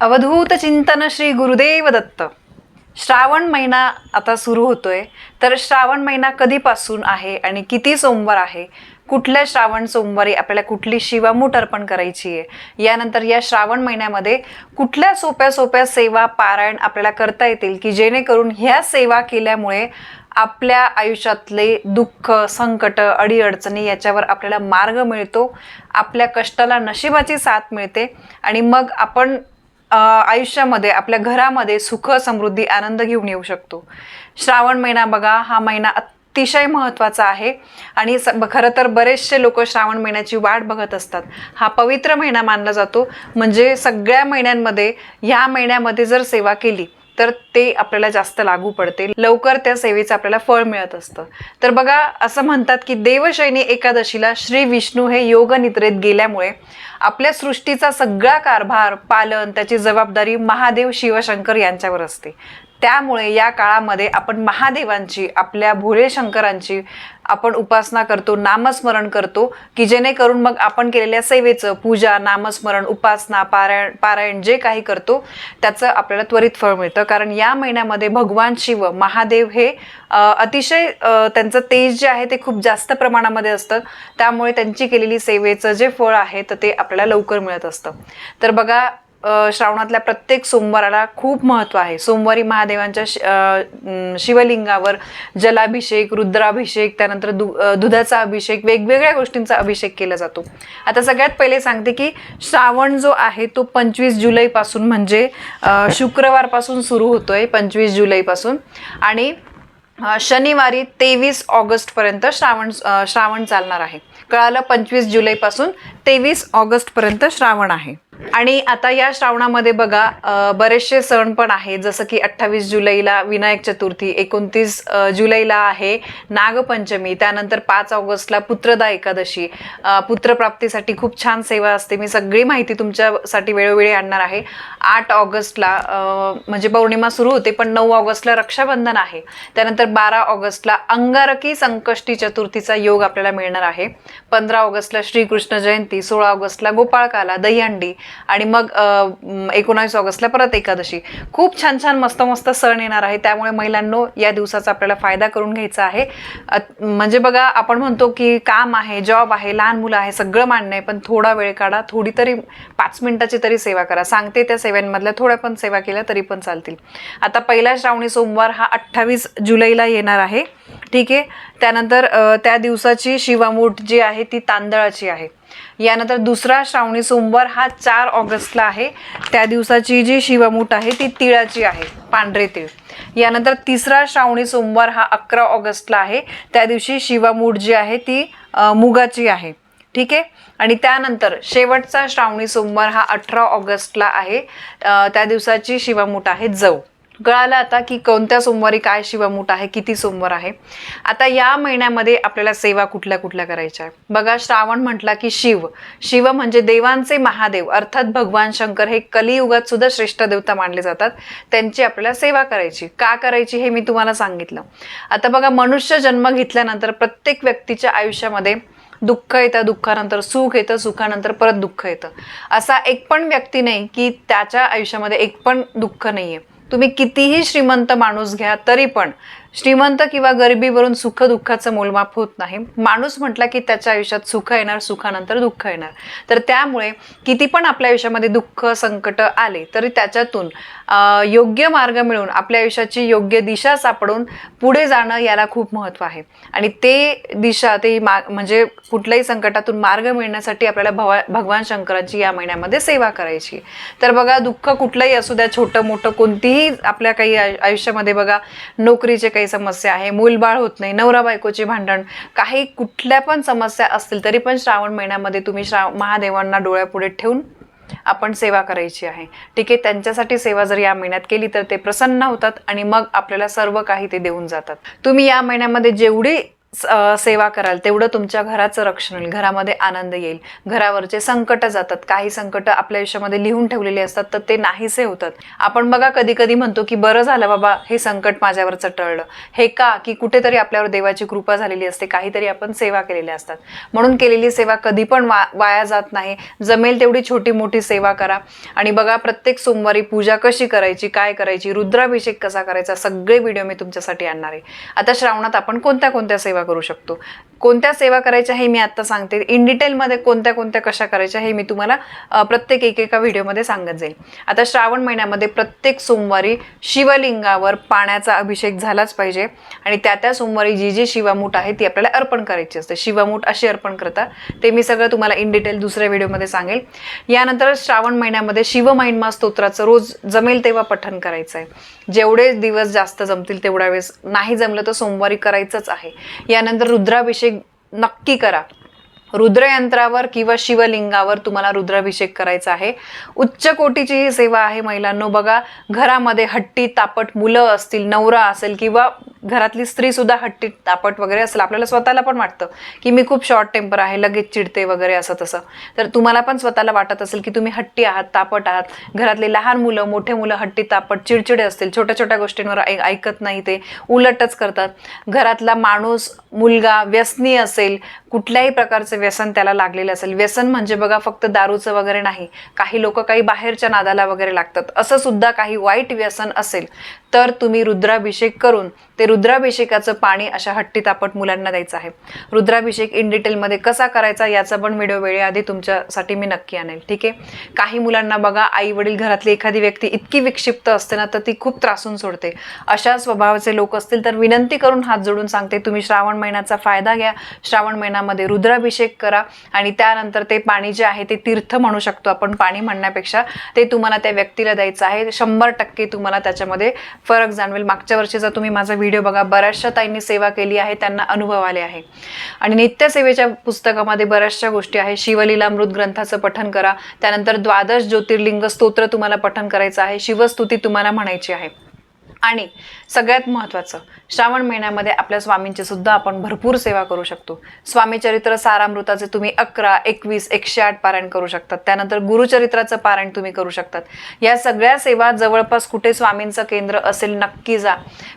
अवधूत चिंतन श्री गुरुदेव दत्त. श्रावण महिना आता सुरू होतोय. तर श्रावण महिना कधीपासून आहे आणि किती सोमवार आहे? कुठल्या श्रावण सोमवारी आपल्याला कुठली शिवामूठ अर्पण करायची आहे? यानंतर या श्रावण महिन्यामध्ये कुठल्या सोप्या सोप्या सेवा पारायण आपल्याला करता येतील की जेणेकरून ह्या सेवा केल्यामुळे आपल्या आयुष्यातले दुःख संकट अडीअडचणी याच्यावर आपल्याला मार्ग मिळतो. आपल्या कष्टाला नशिबाची साथ मिळते आणि मग आपण आयुष्यामध्ये आपल्या घरामध्ये सुख समृद्धी आनंद घेऊन येऊ शकतो. श्रावण महिना बघा हा महिना अतिशय महत्त्वाचा आहे. आणि स खरं तर बरेचसे लोक श्रावण महिन्याची वाट बघत असतात. हा पवित्र महिना मानला जातो. म्हणजे सगळ्या महिन्यांमध्ये ह्या महिन्यामध्ये जर सेवा केली तर ते आपल्याला जास्त लागू पडते. लवकर त्या सेवेचं आपल्याला फळ मिळत असतं. तर बघा असं म्हणतात की देवशैनी एकादशीला श्री विष्णू हे योग निद्रेत गेल्यामुळे आपल्या सृष्टीचा सगळा कारभार पालन त्याची जबाबदारी महादेव शिवशंकर यांच्यावर असते. त्यामुळे या काळामध्ये आपण महादेवांची आपल्या भोले शंकरांची आपण उपासना करतो नामस्मरण करतो की जेणेकरून मग आपण केलेल्या सेवेचं पूजा नामस्मरण उपासना पारायण पारायण जे काही करतो त्याचं आपल्याला त्वरित फळ मिळतं. कारण या महिन्यामध्ये भगवान शिव महादेव हे अतिशय त्यांचं तेज जे आहे ते खूप जास्त प्रमाणामध्ये असतं. त्यामुळे त्यांची केलेली सेवेचं जे फळ आहे तर ते आपल्याला लवकर मिळत असतं. तर बघा श्रावणातल्या प्रत्येक सोमवाराला खूप महत्त्व आहे. सोमवारी महादेवांच्या शिवलिंगावर जलाभिषेक रुद्राभिषेक त्यानंतर दु दुधाचा अभिषेक वेगवेगळ्या गोष्टींचा अभिषेक केला जातो. आता सगळ्यात पहिले सांगते की श्रावण जो आहे तो पंचवीस जुलैपासून म्हणजे शुक्रवारपासून सुरू होतोय पंचवीस जुलैपासून. आणि शनिवारी तेवीस ऑगस्टपर्यंत श्रावण श्रावण चालणार आहे. कळालं पंचवीस जुलैपासून तेवीस ऑगस्टपर्यंत श्रावण आहे. आणि आता या श्रावणामध्ये बघा बरेचसे सण पण आहेत. जसं की अठ्ठावीस जुलैला विनायक चतुर्थी एकोणतीस जुलैला आहे नागपंचमी त्यानंतर पाच ऑगस्टला पुत्रदा एकादशी. पुत्रप्राप्तीसाठी खूप छान सेवा असते. मी सगळी माहिती तुमच्यासाठी वेळोवेळी आणणार आहे. आठ ऑगस्टला म्हणजे पौर्णिमा सुरू होते पण नऊ ऑगस्टला रक्षाबंधन आहे. त्यानंतर बारा ऑगस्टला अंगारकी संकष्टी चतुर्थीचा योग आपल्याला मिळणार आहे. पंधरा ऑगस्टला श्रीकृष्ण जयंती सोळा ऑगस्टला गोपाळकाला दहीहंडी आणि मग एकोणावीस ऑगस्टला परत एकादशी. खूप छान छान मस्त मस्त सण येणार आहे त्यामुळे महिलांनो या दिवसाचा आपल्याला फायदा करून घ्यायचा आहे. म्हणजे बघा आपण म्हणतो की काम आहे जॉब आहे लहान मुलं आहे सगळं मान्य आहे पण थोडा वेळ काढा थोडी तरी पाच मिनिटाची तरी सेवा करा. सांगते त्या सेवांमधल्या थोड्या पण सेवा केल्या तरी पण चालतील. आता पहिला श्रावणी सोमवार हा अठ्ठावीस जुलैला येणार आहे. ठीक आहे. त्यानंतर त्या दिवसाची शिवामूठ जी आहे ती तांदळाची आहे. यानंतर दुसरा श्रावणी सोमवार हा चार ऑगस्टला आहे. त्या दिवसाची जी शिवामूठ आहे ती तिळाची आहे पांढरे तीळ. यानंतर तिसरा श्रावणी सोमवार हा अकरा ऑगस्टला आहे. त्या दिवशी शिवामूठ जी आहे ती मुगाची आहे. ठीक आहे? आणि त्यानंतर शेवटचा श्रावणी सोमवार हा अठरा ऑगस्टला आहे. त्या दिवसाची शिवामूठ आहे जव. कळालं आता की कोणत्या सोमवारी काय शिवमूठ आहे किती सोमवार आहे. आता या महिन्यामध्ये आपल्याला सेवा कुठल्या कुठल्या करायच्या आहे? बघा श्रावण म्हटला की शिव. शिव म्हणजे देवांचे महादेव. अर्थात भगवान शंकर हे कलियुगात सुद्धा श्रेष्ठ देवता मानले जातात. त्यांची आपल्याला सेवा करायची. का करायची हे मी तुम्हाला सांगितलं. आता बघा मनुष्य जन्म घेतल्यानंतर प्रत्येक व्यक्तीच्या आयुष्यामध्ये दुःख येतं दुःखानंतर सुख येतं सुखानंतर परत दुःख येतं. असा एक पण व्यक्ती नाही की त्याच्या आयुष्यामध्ये एक पण दुःख नाही आहे तुम्ही कितीही श्रीमंत माणूस घ्या तरी पण श्रीमंत किंवा गरिबीवरून सुख दुःखाचं मोलमाप होत नाही. माणूस म्हटला की त्याच्या आयुष्यात सुख येणार सुखानंतर दुःख येणार. तर त्यामुळे किती पण आपल्या आयुष्यामध्ये दुःख संकट आले तरी त्याच्यातून योग्य मार्ग मिळून आपल्या आयुष्याची योग्य दिशा सापडून पुढे जाणं याला खूप महत्त्व आहे. आणि ते दिशा ते मा म्हणजे कुठल्याही संकटातून मार्ग मिळण्यासाठी आपल्याला भवा भगवान शंकराची या महिन्यामध्ये सेवा करायची तर बघा दुःख कुठलंही असू द्या छोटं मोठं कोणतीही आपल्या काही आयु- आयुष्यामध्ये बघा नोकरीचे काही समस्या आहे मूलबाळ होत नाही नवरा बायकोचे भांडण काही कुठल्या पण समस्या असतील तरी पण श्रावण महिन्यामध्ये तुम्ही श्राव महादेवांना डोळ्यापुढे ठेवून आपण सेवा करायची आहे. ठीक आहे त्यांच्यासाठी सेवा जर या महिन्यात केली तर ते प्रसन्न होतात आणि मग आपल्याला सर्व काही ते देऊन जातात. तुम्ही या महिन्यामध्ये जेवढी सेवा कराल तेवढं तुमच्या घराचं रक्षण होईल घरामध्ये आनंद येईल. घरावरचे संकट जातात. काही संकट आपल्या आयुष्यामध्ये लिहून ठेवलेले असतात तर ते नाहीसे होतात. आपण बघा कधी कधी म्हणतो की बरं झालं बाबा हे संकट माझ्यावरचं टळलं. हे का? की कुठेतरी आपल्यावर देवाची कृपा झालेली असते काहीतरी आपण सेवा केलेल्या असतात. म्हणून केलेली सेवा कधी पण वा वाया जात नाही. जमेल तेवढी छोटी मोठी सेवा करा. आणि बघा प्रत्येक सोमवारी पूजा कशी करायची काय करायची रुद्राभिषेक कसा करायचा सगळे व्हिडिओ मी तुमच्यासाठी आणणार आहे. आता श्रावणात आपण कोणत्या कोणत्या सेवा करू शकतो. कोणत्या सेवा करायच्या हे मी आत्ता सांगते. इन डिटेलमध्ये कोणत्या कोणत्या कशा करायच्या हे मी तुम्हाला प्रत्येक एकेका व्हिडिओमध्ये सांगत जाईल. आता श्रावण महिन्यामध्ये प्रत्येक सोमवारी शिवलिंगावर पाण्याचा अभिषेक झालाच पाहिजे. आणि त्या त्या सोमवारी जी जी शिवामूठ आहे ती आपल्याला अर्पण करायची असते. शिवामूठ अशी अर्पण करता. ते मी सगळं तुम्हाला इन डिटेल दुसऱ्या व्हिडिओमध्ये सांगेल. यानंतर श्रावण महिन्यामध्ये शिवमहिमा स्तोत्राचं रोज जमेल तेव्हा पठण करायचं आहे जेवढे दिवस जास्त जमतील तेवढ्या वेळेस नाही जमलं तर सोमवारी करायचंच आहे. यानंतर रुद्राभिषेक नक्की करा. रुद्रयंत्रावर किंवा शिवलिंगावर तुम्हाला रुद्राभिषेक करायचा आहे. उच्च कोटीची ही सेवा आहे महिलांनो. बघा घरामध्ये हट्टी तापट मुलं असतील नवरा असेल किंवा घरातली स्त्री सुद्धा हट्टी तापट वगैरे असेल आपल्याला स्वतःला पण वाटतं की मी खूप शॉर्ट टेम्पर आहे लगेच चिडते वगैरे असं तसं. तर तुम्हाला पण स्वतःला वाटत असेल की तुम्ही हट्टी आहात तापट आहात. घरातले लहान मुलं मोठे मुलं हट्टी तापट चिडचिडे असतील छोट्या छोट्या गोष्टींवर ऐ- ऐकत नाही ते उलटच करतात. घरातला माणूस मुलगा व्यसनी असेल कुठल्याही प्रकारचे व्यसन त्याला लागलेलं असेल. व्यसन म्हणजे बघा फक्त दारूचं वगैरे नाही. काही लोक काही बाहेरच्या नादाला वगैरे लागतात. असं सुद्धा काही वाईट व्यसन असेल तर तुम्ही रुद्राभिषेक करून ते रुद्राभिषेकाचं पाणी अशा हट्टी तापट मुलांना द्यायचं आहे. रुद्राभिषेक इन डिटेलमध्ये कसा करायचा याचा पण व्हिडिओ वेळेआधी तुमच्यासाठी मी नक्की आणेल. ठीक आहे? काही मुलांना बघा आई वडील घरातली एखादी व्यक्ती इतकी विक्षिप्त असते ना तर ती खूप त्रासून सोडते. अशा स्वभावाचे लोक असतील तर विनंती करून हात जोडून सांगते तुम्ही श्रावण महिन्याचा फायदा घ्या. श्रावण महिना महिन्यामध्ये रुद्राभिषेक करा आणि त्यानंतर ते पाणी जे आहे ते तीर्थ म्हणू शकतो आपण पाणी म्हणण्यापेक्षा. ते तुम्हाला त्या व्यक्तीला द्यायचं आहे. शंभर टक्के तुम्हाला त्याच्यामध्ये फरक जाणवेल मागच्या वर्षीचा तुम्ही माझा व्हिडिओ बघा बऱ्याचशा ताईंनी सेवा केली आहे त्यांना अनुभव आले आहे. आणि नित्यसेवेच्या पुस्तकामध्ये बऱ्याचशा गोष्टी आहे. शिवलीलामृत ग्रंथाचं पठन करा. त्यानंतर द्वादश ज्योतिर्लिंग स्तोत्र तुम्हाला पठन करायचं आहे. शिवस्तुती तुम्हाला म्हणायची आहे. आणि सगळ्यात महत्त्वाचं श्रावण महिन्यामध्ये आपल्या स्वामींची सुद्धा आपण भरपूर सेवा करू शकतो. स्वामी चरित्र सारामृताचे तुम्ही अकरा एकवीस एकशे आठ पारायण करू शकतात. त्यानंतर गुरुचरित्राचं पारायण तुम्ही करू शकतात. या सगळ्या सेवा जवळपास कुठे स्वामींचं केंद्र असेल नक्की जा.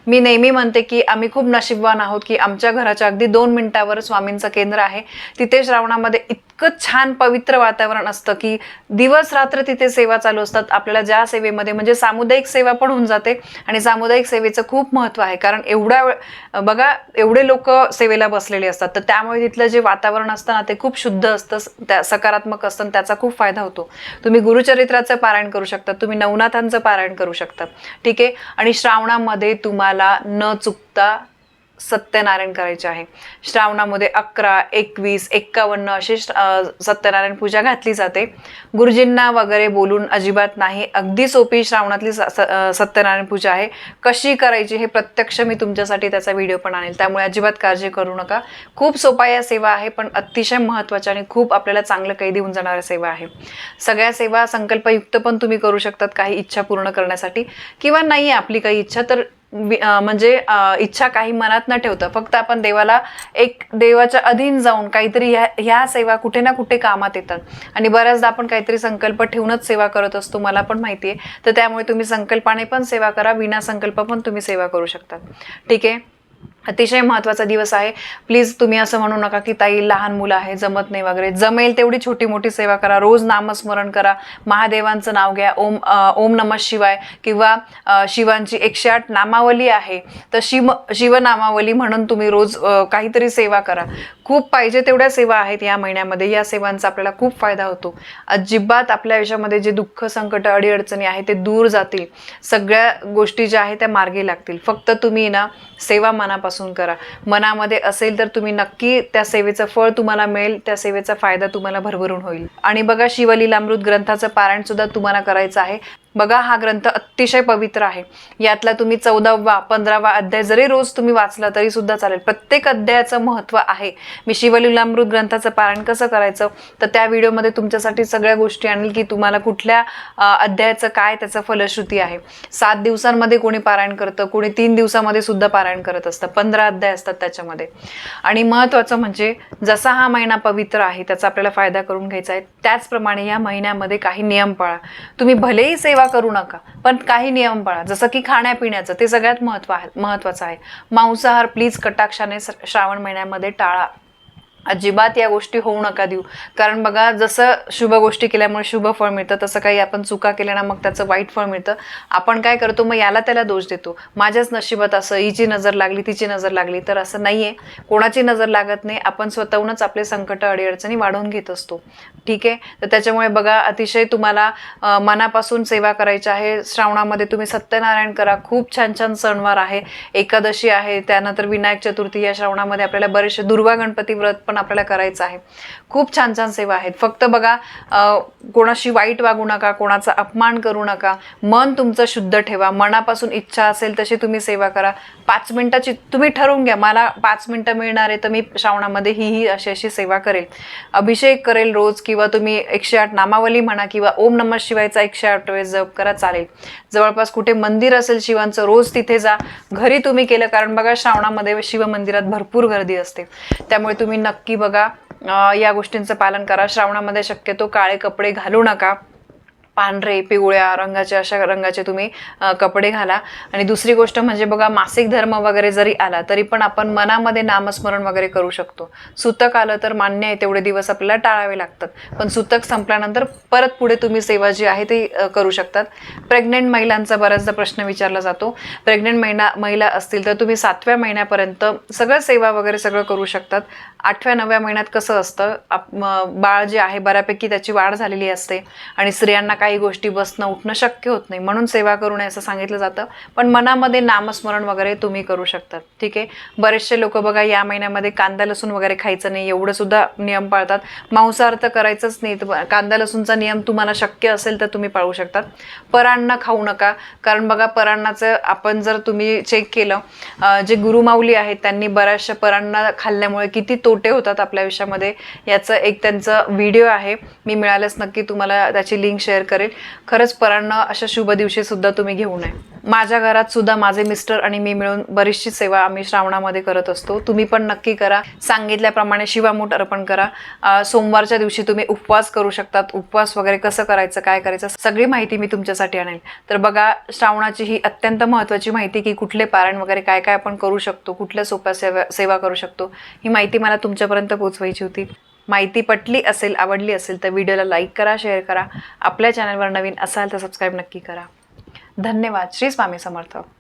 मी नेहमी म्हणते की आम्ही खूप नशीबवान आहोत की आमच्या घराच्या अगदी दोन मिनिटावर स्वामींचं केंद्र आहे. तिथे श्रावणामध्ये इतकं छान पवित्र वातावरण असतं की दिवस रात्र तिथे सेवा चालू असतात. आपल्याला ज्या सेवेमध्ये म्हणजे सामुदायिक सेवा पण होऊन जाते आणि सामुदायिक सेवेचं खूप महत्त्व आहे. कारण एवढ्या बघा एवढे लोक सेवेला बसलेले असतात. तर त्यामुळे तिथलं जे वातावरण असतं ना ते खूप शुद्ध असतं त्या सकारात्मक असतं आणि त्याचा खूप फायदा होतो. तुम्ही गुरुचरित्राचं पारायण करू शकता तुम्ही नवनाथांचं पारायण करू शकता. ठीक आहे? आणि श्रावणामध्ये तुम्हाला न चुकता सत्यनारायण करायचे आहे. श्रावणामध्ये अकरा एकवीस एक्कावन्न अशी सत्यनारायण पूजा घातली जाते. गुरुजींना वगैरे बोलून अजिबात नाही. अगदी सोपी श्रावणातली स- स- सत्यनारायण पूजा आहे. कशी करायची हे प्रत्यक्ष मी तुमच्यासाठी त्याचा व्हिडिओ पण आणेल. त्यामुळे अजिबात काळजी करू नका. खूप सोपा या सेवा आहे पण अतिशय महत्त्वाच्या आणि खूप आपल्याला चांगलं काही देऊन जाणाऱ्या सेवा आहे. सगळ्या सेवा संकल्पयुक्त पण तुम्ही करू शकतात काही इच्छा पूर्ण करण्यासाठी. किंवा नाही आहे आपली काही इच्छा तर म्हणजे इच्छा काही मनात न ठेवता फक्त आपण देवाला एक देवाच्या अधीन जाऊन काहीतरी ह्या ह्या सेवा कुठे ना कुठे कामात येतात. आणि बऱ्याचदा आपण काहीतरी संकल्प ठेवूनच सेवा करत असतो मला पण माहिती आहे तर त्यामुळे तुम्ही संकल्पाने पण सेवा करा विना संकल्प पण तुम्ही सेवा करू शकता. ठीक आहे? अतिशय महत्त्वाचा दिवस आहे. प्लीज तुम्ही असं म्हणू नका की ताई लहान मुलं आहे जमत नाही वगैरे. जमेल तेवढी छोटी मोठी सेवा करा. रोज नामस्मरण करा. महादेवांचं नाव घ्या. ओम ओम नमः शिवाय किंवा शिवांची एकशे आठ नामावली आहे. तर शिव शिवनामावली म्हणून तुम्ही रोज काहीतरी सेवा करा. खूप पाहिजे तेवढ्या सेवा आहेत या महिन्यामध्ये. या सेवांचा आपल्याला खूप फायदा होतो. अजिबात आपल्या आयुष्यामध्ये जे दुःख संकट अडीअडचणी आहे ते दूर जातील. सगळ्या गोष्टी ज्या आहेत त्या मार्गी लागतील. फक्त तुम्ही ना सेवा मनापासून करा. मनामध्ये असेल तर तुम्ही नक्की त्या सेवेचं फळ तुम्हाला मिळेल त्या सेवेचा फायदा तुम्हाला भरभरून होईल. आणि बघा शिवलीलामृत ग्रंथाचं पारायण सुद्धा तुम्हाला करायचं आहे. बघा हा ग्रंथ अतिशय पवित्र आहे. यातला तुम्ही चौदावा पंधरावा अध्याय जरी रोज तुम्ही वाचला तरी सुद्धा चालेल. प्रत्येक अध्यायाचं महत्त्व आहे. मी शिवलीलामृत ग्रंथाचं पारायण कसं करायचं? तर त्या व्हिडिओमध्ये तुमच्यासाठी सगळ्या गोष्टी आणेल की तुम्हाला कुठल्या अध्यायाचं काय त्याचं फलश्रुती आहे. सात दिवसांमध्ये कोणी पारायण करतं कोणी तीन दिवसामध्ये सुद्धा पारायण करत असतं. पंधरा अध्याय असतात त्याच्यामध्ये. आणि महत्त्वाचं म्हणजे जसा हा महिना पवित्र आहे त्याचा आपल्याला फायदा करून घ्यायचा आहे. त्याचप्रमाणे या महिन्यामध्ये काही नियम पाळा. तुम्ही भलेही सेवा करू नका. पण काही नियम पाळा. जसं की खाण्यापिण्याचं ते सगळ्यात महत्त्व आहे महत्त्वाचं आहे. मांसाहार प्लीज कटाक्षाने श्रावण महिन्यामध्ये टाळा. अजिबात या गोष्टी होऊ नका देऊ. कारण बघा जसं शुभ गोष्टी केल्यामुळे शुभ फळ मिळतं तसं काही आपण चुका केल्या ना मग त्याचं वाईट फळ मिळतं. आपण काय करतो मग याला त्याला दोष देतो. माझ्याच नशिबात असं हिची नजर लागली तिची नजर लागली तर असं नाही आहे कोणाची नजर लागत नाही आपण स्वतःहूनच आपले संकट अडीअडचणी वाढवून घेत असतो. ठीक आहे? तर त्याच्यामुळे बघा अतिशय तुम्हाला मनापासून सेवा करायची आहे. श्रावणामध्ये तुम्ही सत्यनारायण करा. खूप छान छान सणवार आहे. एकादशी आहे. त्यानंतर विनायक चतुर्थी या श्रावणामध्ये आपल्याला बरेचसे दुर्वा गणपती व्रत पण आपल्याला करायचं आहे. खूप छान छान सेवा आहेत. फक्त बघा कोणाशी वाईट वागू नका कोणाचा अपमान करू नका. मन तुमचं शुद्ध ठेवा. मनापासून इच्छा असेल तशी तुम्ही सेवा करा. पाच मिनटाची तुम्ही ठरवून घ्या. मला पाच मिनटं मिळणार आहे तर मी श्रावणामध्ये ही ही अशी अशी सेवा करेल. अभिषेक करेल रोज किंवा तुम्ही एकशे आठ नामावली म्हणा किंवा ओम नमः शिवायचा एकशे आठ वेळेस जप करा चालेल. जवळपास कुठे मंदिर असेल शिवांचं रोज तिथे जा. घरी तुम्ही केलं कारण बघा श्रावणामध्ये शिव मंदिरात भरपूर गर्दी असते. त्यामुळे तुम्ही नक्की बघा या या गोष्टींचं पालन करा. श्रावणामध्ये शक्यतो काळे कपडे घालू नका. पांढरे पिवळ्या रंगाचे अशा रंगाचे तुम्ही कपडे घाला. आणि दुसरी गोष्ट म्हणजे बघा मासिक धर्म वगैरे जरी आला तरी पण आपण मनामध्ये नामस्मरण वगैरे करू शकतो. सुतक आलं तर मान्य आहे तेवढे दिवस आपल्याला टाळावे लागतात. पण सुतक संपल्यानंतर परत पुढे तुम्ही सेवा जी आहे ती करू शकतात. प्रेग्नेंट महिलांचा बऱ्याचदा प्रश्न विचारला जातो. प्रेग्नेंट महिना महिला असतील तर तुम्ही सातव्या महिन्यापर्यंत सगळं सेवा वगैरे सगळं करू शकतात. आठव्या नवव्या महिन्यात कसं असतं आप बाळ जे आहे बऱ्यापैकी त्याची वाढ झालेली असते. आणि स्त्रियांना काही गोष्टी बसणं उठणं शक्य होत नाही. म्हणून सेवा करू नये असं सांगितलं जातं. पण मनामध्ये नामस्मरण वगैरे तुम्ही करू शकतात. ठीक आहे? बरेचसे लोक बघा या महिन्यामध्ये कांदा लसूण वगैरे खायचं नाही. एवढं सुद्धा नियम पाळतात. मांसाहार तर करायचंच नाही. तर कांदा लसूणचा नियम तुम्हाला शक्य असेल तर तुम्ही पाळू शकतात. परान्न खाऊ नका. कारण बघा परान्नाचं आपण जर तुम्ही चेक केलं जे गुरुमाऊली आहेत त्यांनी बऱ्याचशा परांना खाल्ल्यामुळे किती तोटे होतात आपल्या आयुष्यामध्ये याचं एक त्यांचं व्हिडिओ आहे. मी मिळाल्यास नक्की तुम्हाला त्याची लिंक शेअर करेल. खरंच परांना अशा शुभ दिवशी सुद्धा तुम्ही घेऊ नये. माझ्या घरात सुद्धा माझे मिस्टर आणि मी मिळून बरीचशी सेवा आम्ही श्रावणामध्ये करत असतो. तुम्ही पण नक्की करा. सांगितल्याप्रमाणे शिवामूठ अर्पण करा. सोमवारच्या दिवशी तुम्ही उपवास करू शकतात. उपवास वगैरे कसं करायचं काय करायचं सगळी माहिती मी तुमच्यासाठी आणेल. तर बघा श्रावणाची ही अत्यंत महत्त्वाची माहिती की कुठले पारायण वगैरे काय काय आपण करू शकतो कुठल्या सोप्या सेवा सेवा करू शकतो ही माहिती मला तुमच्यापर्यंत पोहोचवायची होती. माहिती पटली असेल आवडली असेल तर व्हिडिओला लाईक करा शेअर करा. आपल्या चॅनलवर नवीन असाल तर सबस्क्राईब नक्की करा. धन्यवाद. श्री स्वामी समर्थ.